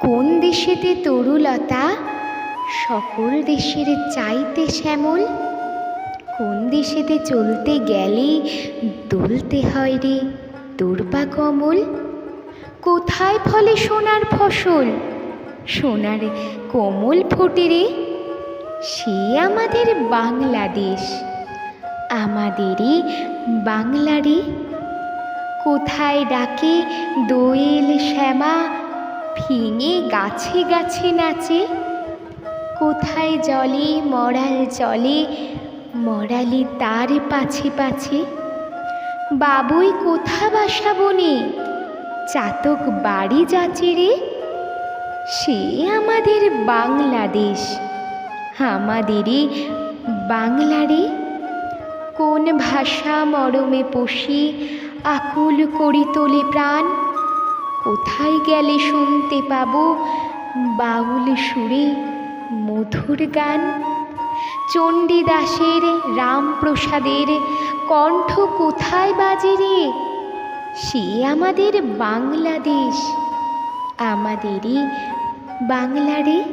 কোন দেশেতে তরুলতা? সকল দেশের চাইতে শ্যামল। কোন দেশেতে চলতে গেলে দলতে হয় রে দুর্বা কমল? কোথায় ফলে সোনার ফসল? সোনার কোমল ফোটে রে। সে আমাদের বাংলাদেশ। আমাদেরই বাংলারে কোথায় ডাকে দোয়েল শ্যামা? ফিঙে গাছে গাছে নাচে। কোথায় জলে মরাল জলে মরালি তার পাছে পাছে। বাবুই কোথা বাসা বনে, চাতক বাড়ি যাচে রে। সে আমাদের বাংলাদেশ, আমাদেরই বাংলারে কোন ভাষা মরমে পশি আকুল করি তোলে প্রাণ। কোথায় গেলে শুনতে পাব? বাউল সুরে মধুর গান। চণ্ডীদাসের রামপ্রসাদের কণ্ঠ কোথায় বাজে রে? সে আমাদের বাংলাদেশ। আমাদেরই বাংলারে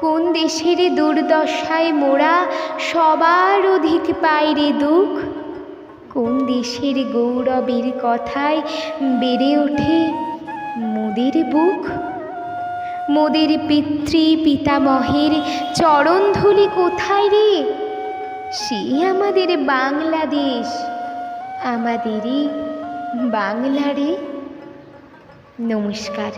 কোন দেশের দুর্দশায় মোরা সবার অধিক পায় রে দুঃখ? কোন দেশের গৌরবের কথায় বেড়ে ওঠে মোদের বুক? মোদের পিতৃ পিতামহের চরণধুলি কোথায় রে? সে আমাদের বাংলাদেশ। আমাদেরই বাংলারে। নমস্কার।